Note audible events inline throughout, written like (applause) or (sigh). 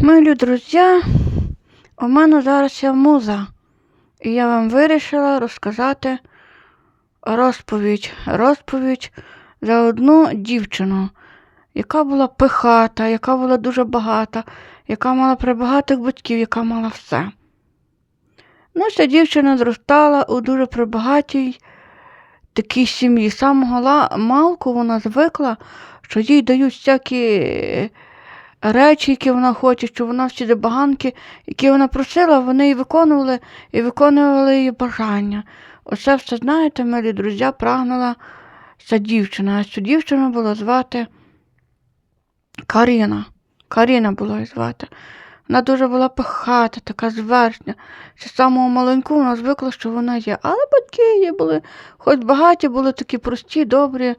Милі друзі, у мене зараз є муза, і я вам вирішила розказати розповідь. Розповідь за одну дівчину, яка була пихата, яка була дуже багата, яка мала прибагатих батьків, яка мала все. Ну, ця дівчина зростала у дуже прибагатій такій сім'ї. Самого малку вона звикла, що їй дають всякі речі, які вона хоче, що вона всі забаганки, які вона просила, вони її виконували і виконували її бажання. Оце все, знаєте, милі друзі, прагнула ця дівчина. А цю дівчину було звати Каріна. Каріна було її звати. Вона дуже була пихата, така зверхня. З самого маленьку вона звикла, що вона є. Але батьки її були, хоч багаті, були такі прості, добрі,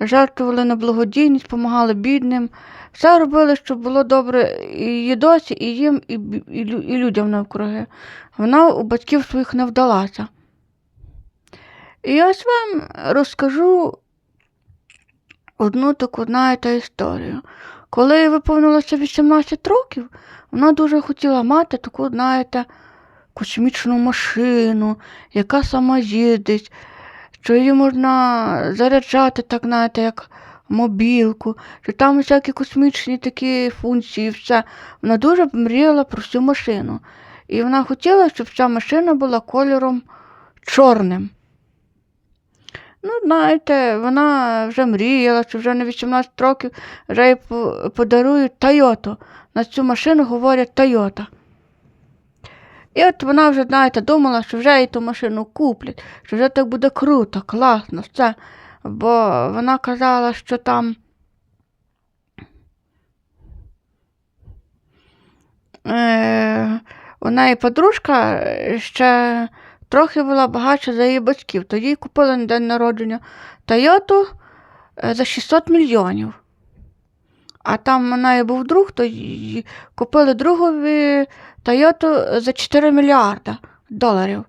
жертвували на благодійність, допомагали бідним. Все робили, щоб було добре і досі, і їм, і, і, і людям навкруги. Вона у батьків своїх не вдалася. І ось вам розкажу одну таку, знаєте, історію. Коли їй виповнилося 18 років, вона дуже хотіла мати таку, знаєте, космічну машину, яка сама їздить, що її можна заряджати, так, знаєте, як мобілку, що там всякі космічні такі функції, все. Вона дуже мріяла про цю машину. І вона хотіла, щоб ця машина була кольором чорним. Ну, знаєте, вона вже мріяла, що вже на 18 років вже їй подарують Тойоту. На цю машину говорять Тойота. І от вона вже, знаєте, думала, що вже їй ту машину куплять, що вже так буде круто, класно, все. Бо вона казала, що там. Е, у неї подружка е, ще трохи була багатша за її батьків. То їй купили на день народження Тойоту е, за 600 мільйонів. А там у неї був друг, то їй купили другові Тойоту за 4 мільярда доларів.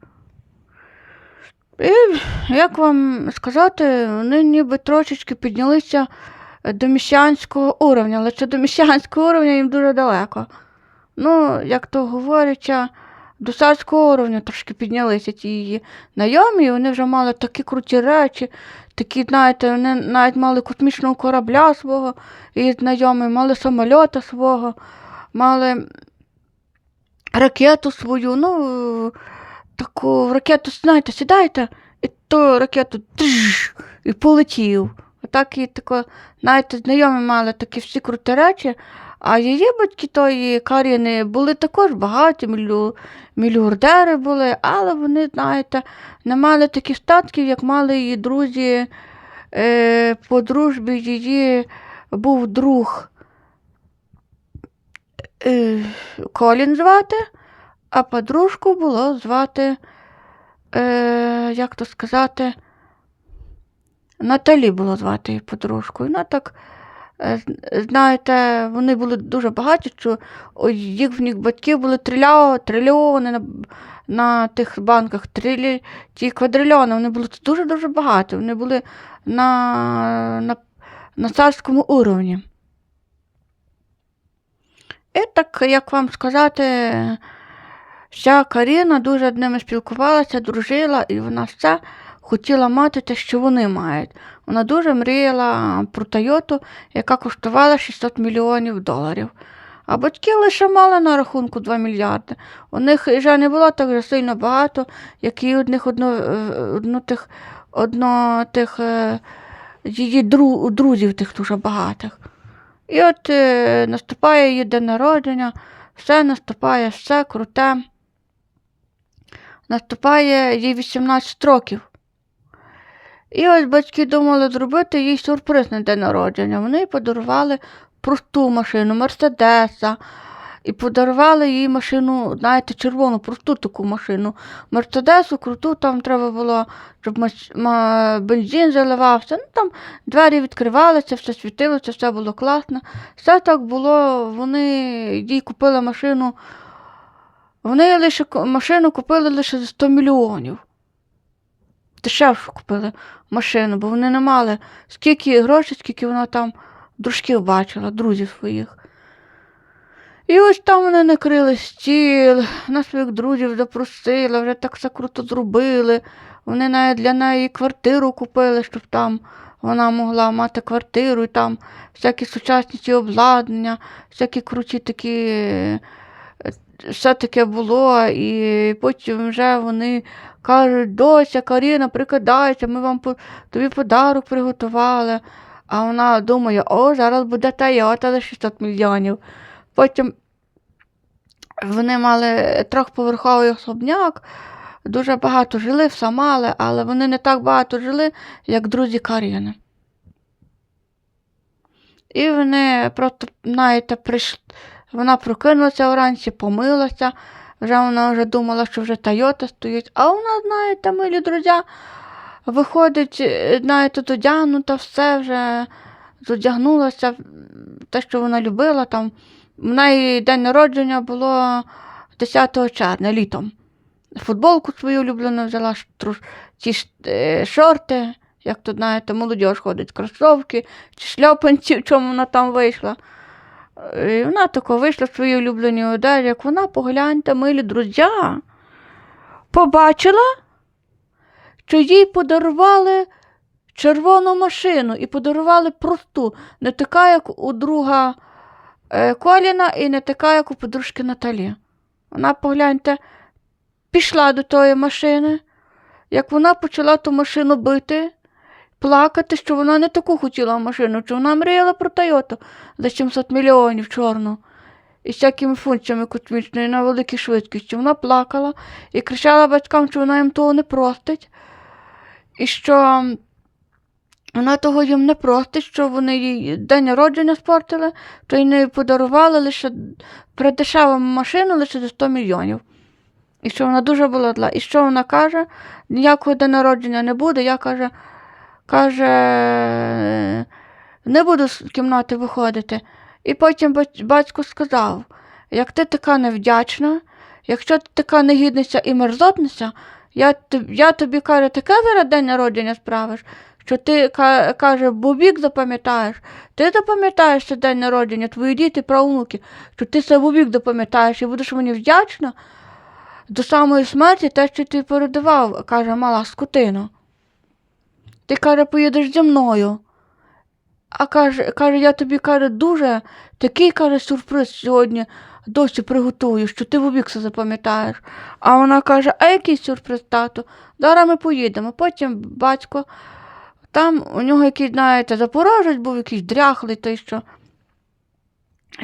І, як вам сказати, вони ніби трошечки піднялися до місіанського уровня, але це до місіанського уровня їм дуже далеко. Ну, як то говориться, до царського уровня трошки піднялися ті її знайомі, і вони вже мали такі круті речі, такі, знаєте, вони навіть мали космічного корабля свого, її знайомі, мали самольота свого, мали ракету свою, ну, таку ракету, знаєте, сідаєте, і ту ракету тж, і полетів. Отак і тако, знаєте, знайомі мали такі всі круті речі, а її батьки тої Каріни були також багаті, мілю, мільярдери були, але вони, знаєте, не мали таких статків, як мали її друзі. Е, по дружбі її був друг е, Колін звати, а подружку було звати, е, як то сказати, Наталі було звати подружку. Вона так, е, знаєте, вони були дуже багаті, що їх в них батьків були триля, трильйони на, на тих банках, трилі, ті квадрильйони, вони були дуже-дуже багаті. Вони були на, на, на царському уровні. І так, як вам сказати, вся Каріна дуже з ними спілкувалася, дружила, і вона все хотіла мати те, що вони мають. Вона дуже мріяла про Тойоту, яка коштувала 600 мільйонів доларів. А батьки лише мали на рахунку 2 мільярди. У них вже не було так же сильно багато, як і одних одно, е, одно тих, одно тих е, її друзів тих дуже багатих. І от е, наступає її день народження, все наступає, все круте. Наступає їй 18 років. І ось батьки думали зробити їй сюрприз на день народження. Вони їй подарували просту машину, Мерседеса. І подарували їй машину, знаєте, червону, просту таку машину. Мерседесу, круту, там треба було, щоб бензин заливався. Ну, там двері відкривалися, все світилося, все було класно. Все так було, вони їй купили машину. Вони лише машину купили лише за 100 мільйонів. Дешевше купили машину, бо вони не мали скільки грошей, скільки вона там дружків бачила, друзів своїх. І ось там вони накрили стіл, на своїх друзів запросила, вже так все круто зробили. Вони навіть для неї квартиру купили, щоб там вона могла мати квартиру, і там всякі сучасні ці обладнання, всякі круті такі. е, Все таке було, і потім вже вони кажуть, дося, Каріна, прикидайся, ми вам тобі подарок приготували. А вона думає, о, зараз буде Тойота за 600 мільйонів. Потім вони мали трьохповерховий особняк, дуже багато жили, все мали, але вони не так багато жили, як друзі Каріни. І вони просто, знаєте, прийшли. Вона прокинулася вранці, помилася, вже вона вже думала, що вже Тойота стоїть. А вона, знаєте, милі друзі, виходить, е, знаєте, додягнута, все вже зодягнулася, те, що вона любила там. В неї день народження було 10 червня, літом. Футболку свою улюблену взяла, ж, е, шорти, як тут, знаєте, молодіж ходить, кросовки чи шльопанці, (laughs) в чому вона там вийшла. І вона тако вийшла в своїй улюбленій одежі, як вона, погляньте, милі друзі, побачила, що їй подарували червону машину і подарували просту, не така, як у друга Коліна, і не така, як у подружки Наталі. Вона, погляньте, пішла до тої машини, як вона почала ту машину бити, плакати, що вона не таку хотіла машину, що вона мріяла про Тойоту за 700 мільйонів чорну. І всякими функціями космічною на великій швидкості. Вона плакала і кричала батькам, що вона їм того не простить, і що вона того їм не простить, що вони їй день народження спортили, то й не подарували лише придешеву машину лише за 100 мільйонів. І що вона дуже була зла. І що вона каже? Ніякого день народження не буде. Я каже, каже, не буду з кімнати виходити. І потім батько сказав: як ти така невдячна, якщо ти така негідниця і мерзотниця, я, я тобі каже, таке зараз день народження справиш, що ти ка- каже, бубік запам'ятаєш, ти запам'ятаєш цей день народження, твої діти, правнуки, що ти це бубік запам'ятаєш і будеш мені вдячна до самої смерті те, що ти передавав, каже мала скотина. Ти каже, поїдеш зі мною. А каже, каже, я тобі каже, дуже такий каже, сюрприз сьогодні досі приготую, що ти в обік все запам'ятаєш. А вона каже, а який сюрприз, тату? Зараз ми поїдемо. Потім батько, там у нього якийсь, знаєте, запорожець був якийсь дряхлий, той що.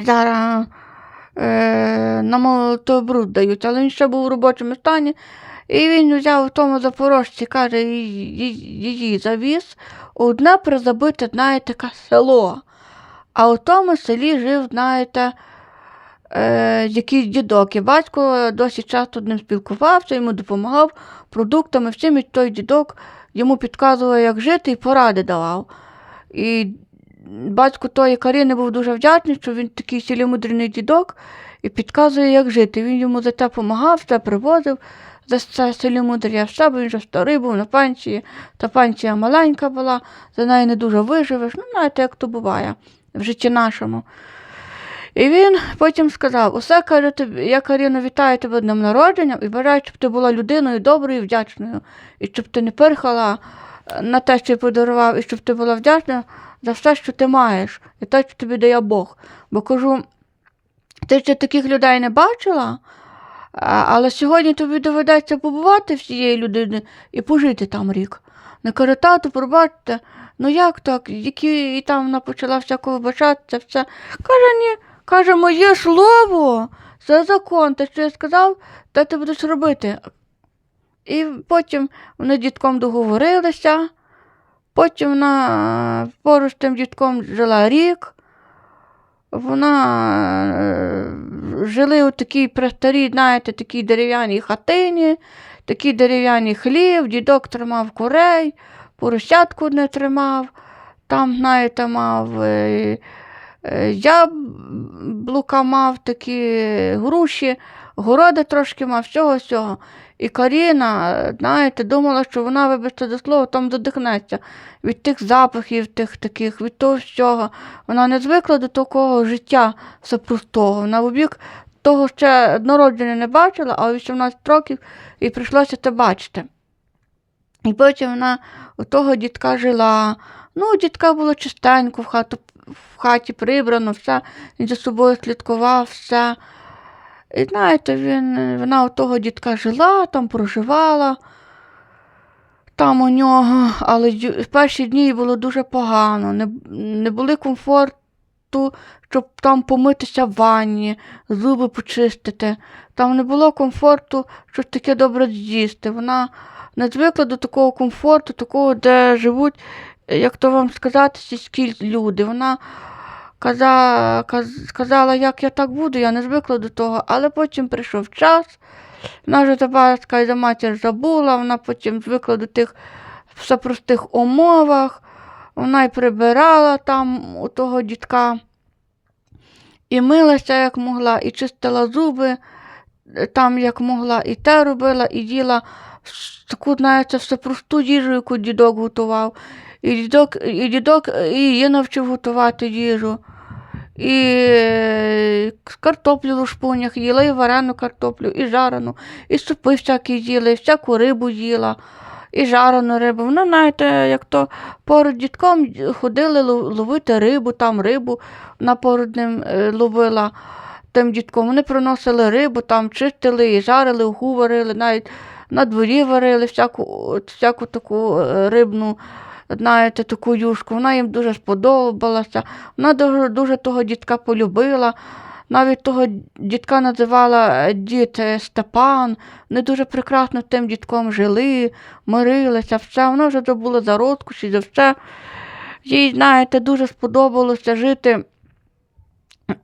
Зараз е, на молотобруд дають, але він ще був у робочому стані. І він взяв в тому запорожці, каже, її, завіз одне призабите, знаєте, таке село. А у тому селі жив, знаєте, е, якийсь дідок. І батько досить часто з ним спілкувався, йому допомагав продуктами, всім і той дідок йому підказував, як жити, і поради давав. І батько тої Каріни був дуже вдячний, що він такий цілімудрий дідок і підказує, як жити. Він йому за те допомагав, все привозив, за це цілімудря все, бо він вже старий був на пенсії, та пенсія маленька була, за нею не дуже виживеш. Ну, знаєте, як то буває в житті нашому. І він потім сказав: усе каже тобі, я Каріно вітаю тебе днем народження і бажаю, щоб ти була людиною доброю і вдячною, і щоб ти не пирхала е, на те, що я подарував, і щоб ти була вдячна за все, що ти маєш, і те, що тобі дає Бог. Бо кажу, ти ще таких людей не бачила, але сьогодні тобі доведеться побувати в цієї людини і пожити там рік. Не каже, тату, пробачте, ну як так? Які і там вона почала всяко вибачатися, все. Каже, ні, каже, моє слово, це закон, те, що я сказав, те ти будеш робити. І потім вони з дітком договорилися, потім вона поруч з тим дітком жила рік. Вона е, жили у такій престарій, знаєте, такій дерев'яній хатині, такий дерев'яний хлів, дідок тримав курей, поросятку не тримав, там, знаєте, мав е, яблука мав такі груші, городи трошки мав, всього всього. І Каріна, знаєте, думала, що вона, вибачте до слова, там додихнеться від тих запахів, тих таких, від того всього. Вона не звикла до такого життя все. Вона в обік того ще народження не бачила, а 18 років і прийшлося це бачити. І потім вона у того дітка жила. Ну, дітка було чистенько в, хату, в хаті прибрано, все, він за собою слідкував, все. І знаєте, він, вона у того дітка жила, там проживала там у нього, але в перші дні їй було дуже погано, не, не були комфорту, щоб там помитися в ванні, зуби почистити. Там не було комфорту, щось таке добре з'їсти. Вона не звикла до такого комфорту, такого, де живуть, як то вам сказати, сільські люди. Вона каза, каз, сказала, як я так буду, я не звикла до того, але потім прийшов час. Вона вже за і за матір забула, вона потім звикла до тих все простих умовах, вона й прибирала там у того дітка, і милася, як могла, і чистила зуби е, там, як могла, і те робила, і їла таку, знаєте, все просту їжу, яку дідок готував. І дідок, і дідок її навчив готувати їжу. І е, картоплю в шпунях їла, і варену картоплю, і жарену, і супи всякі їла, і всяку рибу їла, і жарену рибу. Вона, знаєте, як то поруч дітком ходили ловити рибу, там рибу на поруч ним е, ловила тим дітком. Вони приносили рибу, там чистили і жарили, уху варили, навіть на дворі варили всяку, всяку таку е, рибну. Знаєте, таку юшку, вона їм дуже сподобалася. Вона дуже, дуже того дітка полюбила. Навіть того дітка називала е, дід е, Степан. Вони дуже прекрасно тим дітком жили, мирилися, все. Вона вже забула за розкоші, за все. Їй, знаєте, дуже сподобалося жити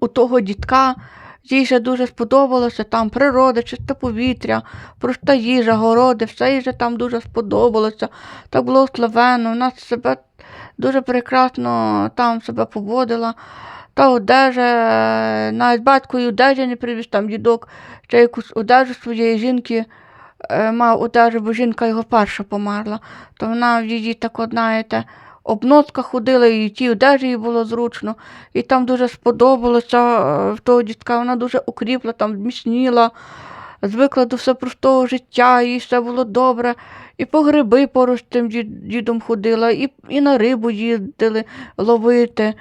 у того дітка. Їй же дуже сподобалося там природа, чисте повітря, проста їжа, городи, все їй же там дуже сподобалося. Так було славено, вона себе дуже прекрасно там себе поводила. Та одежа, навіть батько і одежі не привіз, там дідок ще якусь одежу своєї жінки е, мав одежу, бо жінка його перша померла. То вона в її так, знаєте, обноска ходила, і ті одежі їй було зручно. І там дуже сподобалося е, в того дітка, вона дуже укріпла, там зміцніла, звикла до все простого життя, їй все було добре. І по гриби поруч з тим дідом ходила, і, і на рибу їздили ловити.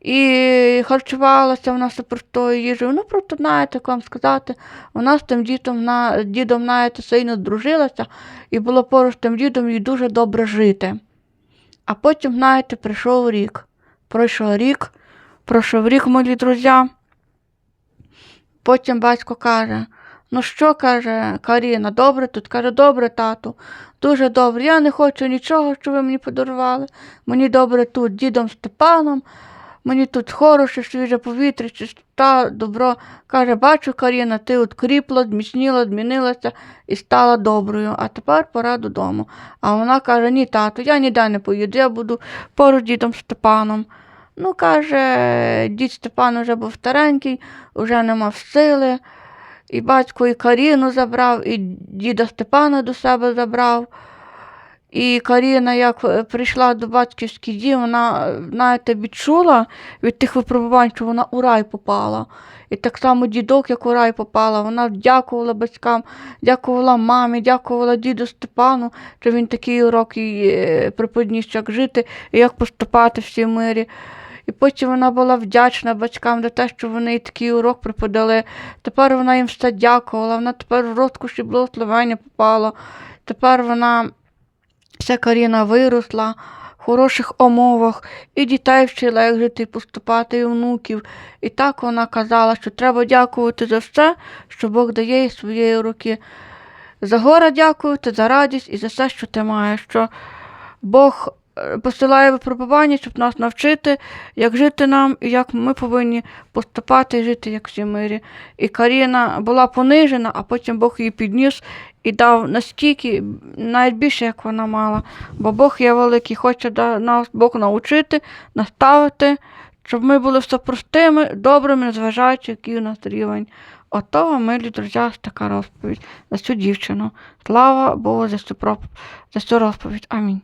І харчувалася вона все простою їжею. Ну, просто, знаєте, як вам сказати, вона з тим дідом, на, дідом, знаєте, сильно здружилася, і було поруч тим дідом їй дуже добре жити. А потім, знаєте, прийшов рік. Пройшов рік, пройшов рік, мої друзі. Потім батько каже: ну що, каже Каріна, добре тут? Каже, добре, тату, дуже добре. Я не хочу нічого, що ви мені подарували. Мені добре тут, дідом Степаном. Мені тут хороше, свіже повітря, чистота, добро. Каже, бачу, Каріна, ти от кріпла, зміцніла, змінилася і стала доброю, а тепер пора додому. А вона каже, ні, тату, я ніде не поїду, я буду поруч дідом Степаном. Ну, каже, дід Степан уже був старенький, уже не мав сили. І батько і Каріну забрав, і діда Степана до себе забрав. І Каріна, як е, прийшла до батьківських дім, вона, е, знаєте, відчула від тих випробувань, що вона у рай попала. І так само дідок, як у рай попала, вона дякувала батькам, дякувала мамі, дякувала діду Степану, що він такий урок їй е, преподніс, як жити і як поступати в цій мирі. І потім вона була вдячна батькам за те, що вони їй такий урок преподали. Тепер вона їм все дякувала, вона тепер в розкоші благословення попала. Тепер вона Ця Каріна виросла в хороших умовах, і дітей вчила, як жити поступати, і внуків. І так вона казала, що треба дякувати за все, що Бог дає із своєї руки. За горе дякувати, за радість і за все, що ти маєш. Що Бог посилає випробування, щоб нас навчити, як жити нам і як ми повинні поступати і жити, як всі мирі. І Каріна була понижена, а потім Бог її підніс і дав настільки, навіть більше, як вона мала. Бо Бог є великий, хоче нас Бог навчити, наставити, щоб ми були все простими, добрими, незважаючи, який у нас рівень. Ото, милі друзі, така розповідь за цю дівчину. Слава Богу за цю, проп... за цю розповідь. Амінь.